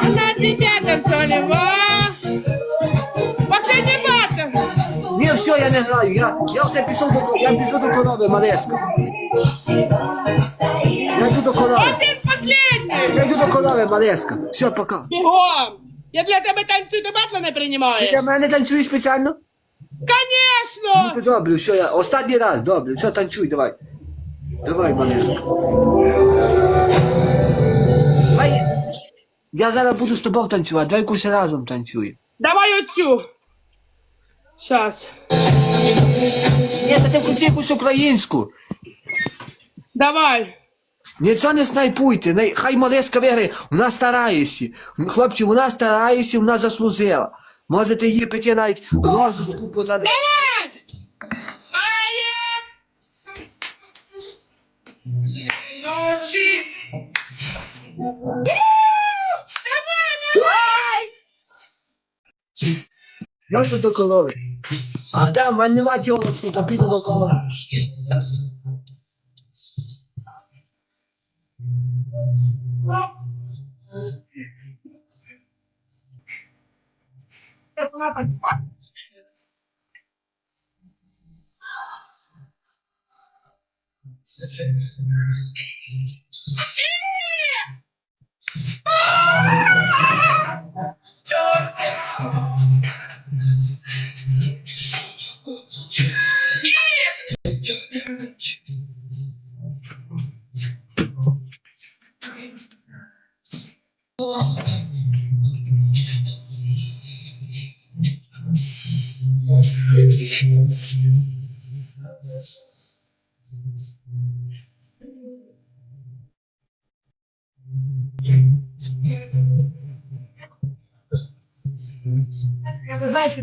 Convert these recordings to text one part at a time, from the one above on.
Пятнадцатый пятый танцевали. Последний батл. Ні, все, я не граю. Я, я вже пішов до я біжу до корови, Малеска. Я йду до корови. Один последний. Я йду до корови, Малеска. Все, пока. Бегом. Я для тебе танцюю, ти батла не Ти приймаєш. для мене танцюєш спеціально? Конечно. Ну, Добре, все, я останній раз, добре, все, танцюй, давай. Давай, Малеска. Я зараз буду з тобою танцювати, давай якусь разом танцюємо. Давай оцю. Сейчас. Ні, та ти включи якусь українську. Давай. Нічого не снайпуйте, хай Малеска виграє, вона старається. Хлопці, вона старається, вона заслужила. Можете її піти навіть розовку подати. Я що до корови. А там, в мене нема тілочки, та піду до корови. Я не знаю, що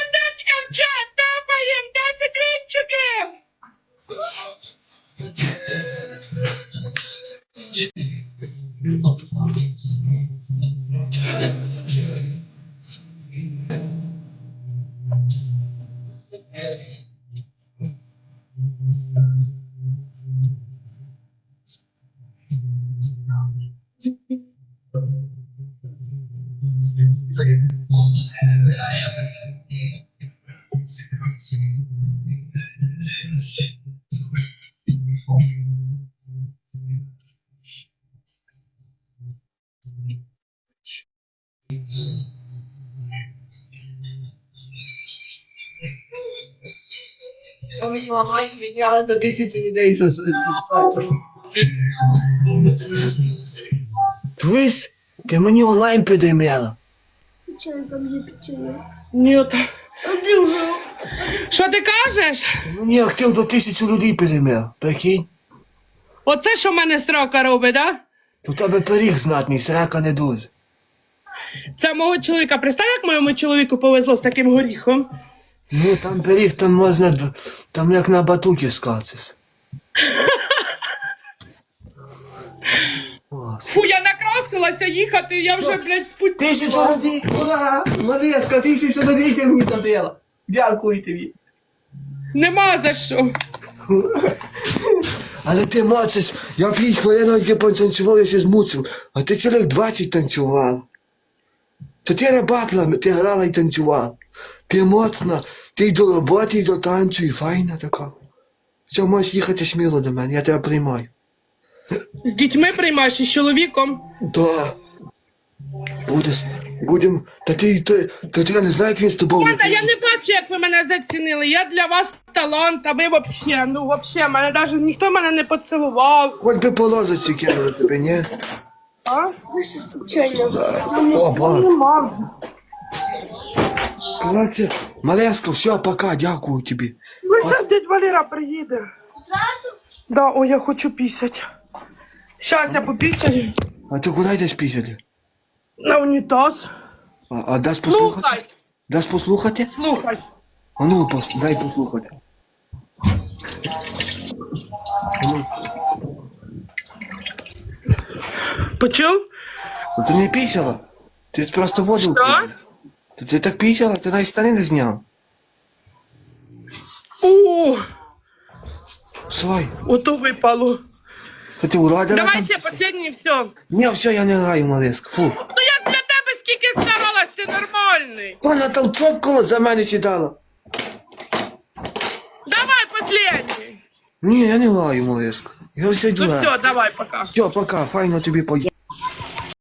Мені онлайн міняли на тисячу людей за Туис, ти мені онлайн печенье. Ні. Що ти кажеш? Мені актив до тисячі людей підіймела. Прикинь? Оце що в мене срока робить, да? У тебе пиріг знатний, срака не дуже. Це мого чоловіка. Представ, як моєму чоловіку повезло з таким горіхом. Ну, там пиріг, там можна, там як на батуті скачеш. Фу, я накрасилася їхати, я вже, блядь, спутіла. Тисячу людей, ура! Малеска, тисячу людей ти мені добила. Дякую тобі. Нема за що. Але ти мочиш, я п'ять хвилин тільки потанцював, я ще змучив, а ти цілих 20 танцював. Чотири батла ти грала і танцювала. Ти моцна, ти й до роботи, і до танцю, і файна така. Що можеш їхати сміло до мене, я тебе приймаю. З дітьми приймаєш і з чоловіком. Да. Будеш Будем. Та ти, ти, та ти я не знаю, як він з тобою. Ладно, я не бачу, як ви мене зацінили. Я для вас талант, а ви вообще, ну вообще, мене даже ніхто мене не поцілував. Хоч би по лозиці кинули тебе, ні? А? Ви що спочатку? О, Короче, Малеско, все, пока, дякую тобі. Ну зараз дядь Валера приїде. Да, ой, я хочу пісять. Щас я попісяю. А ти куди йдеш пісяти? На унітаз. А, а дасть послухати? Слухай, Дасть послухати? слухай. А ну, пос, дай послухати. Почув? Ну, Ти не пісяла? Ти ж просто воду Що? пила. Ти, ти так пісяла, ти навіть штани не зняв. О, Слай, ото випало. що ти урадила Давай там? ще останнє все. Ні, все, я не граю, Малеско, фу. Ну я для тебе скільки старалась, ти нормальний. Вона там чопкала за мене сідала. Давай последній. Ні, я не граю, Малеско. Я все йду. Ну грати. все, давай, пока. Все, пока, файно тобі поїхати.